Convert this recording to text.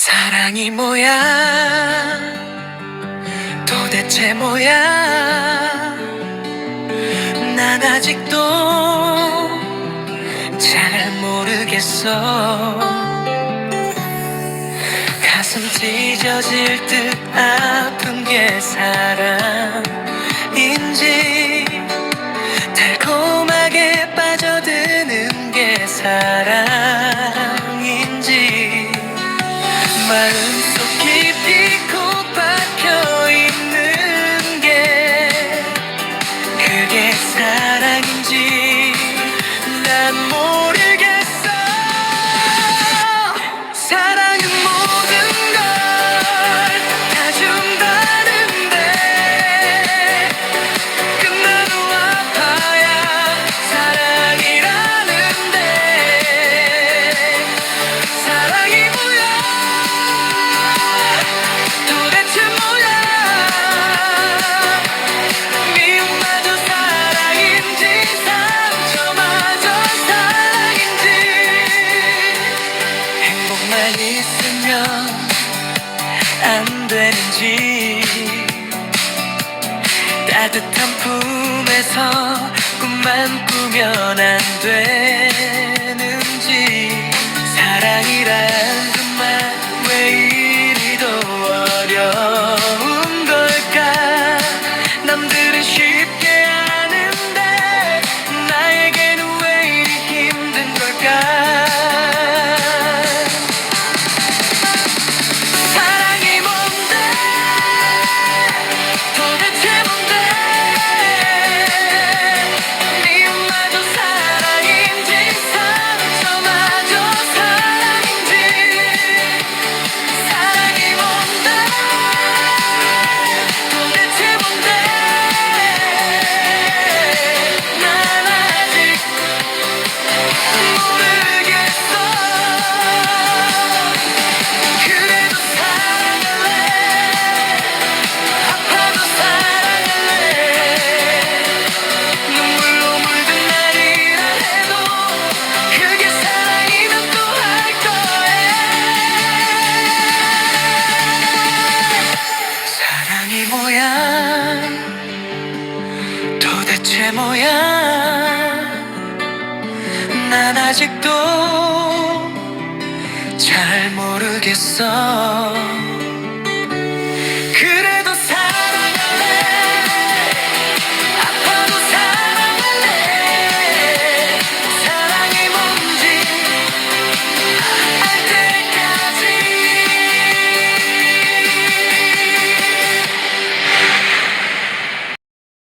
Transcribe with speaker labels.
Speaker 1: 사랑이 뭐야? 도대체 뭐야? 난 아직도 잘 모르겠어. 가슴 찢어질 듯 아픈 게 사랑인지 달콤하게 빠져드는 게 사랑 마음속 깊이 콕 박혀 있는 게 그게 사랑인지 난모 행복만 있으면 안 되는지. 따뜻한 품에서 꿈만 꾸면 안되 대체 뭐야? 난 아직도 잘 모르겠어